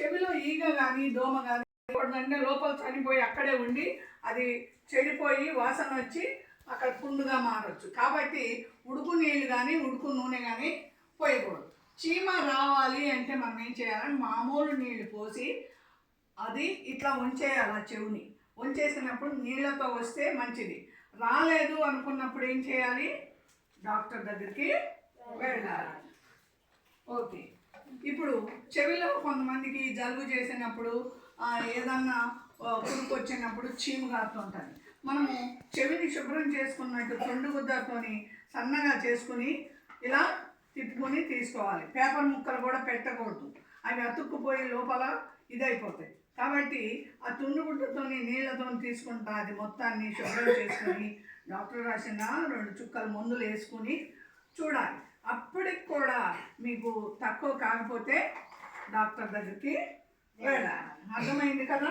చెవిలో ఈగ కానీ దోమ కానీ అంటే లోపల చనిపోయి అక్కడే ఉండి అది చెడిపోయి వాసన వచ్చి అక్కడ పుండుగా మారచ్చు. కాబట్టి ఉడుకు నీళ్ళు కానీ ఉడుకు నూనె కానీ పోయకూడదు. చీమ రావాలి అంటే మనం ఏం చేయాలంటే మామూలు నీళ్ళు పోసి అది ఇట్లా ఉంచేయాలి ఆ చెవుని. ఉంచేసినప్పుడు నీళ్ళతో వస్తే మంచిది. రాలేదు అనుకున్నప్పుడు ఏం చేయాలి? డాక్టర్ దగ్గరికి వెళ్ళాలి. ఓకే. ఇప్పుడు చెవిలో కొంతమందికి జలుబు చేసినప్పుడు ఏదన్నా పురుగు వచ్చినప్పుడు చీము కారుతుంటుంది మనము చెవిని శుభ్రం చేసుకున్నట్టు తొండు గుద్దతోని సన్నగా చేసుకుని ఇలా తిప్పుకొని తీసుకోవాలి. పేపర్ ముక్కలు కూడా పెట్టకూడదు. అవి అతుక్కుపోయి లోపల ఇదైపోతాయి. కాబట్టి ఆ తుండు గుడ్డతోని నీళ్ళతో తీసుకుంటా అది మొత్తాన్ని శుభ్రం చేసుకొని డాక్టర్ రాసిన రెండు చుక్కల మందులు వేసుకుని చూడాలి. కూడా మీకు తక్కువ కాకపోతే డాక్టర్ దగ్గరికి వెళ్ళాలి. అర్థమైంది కదా?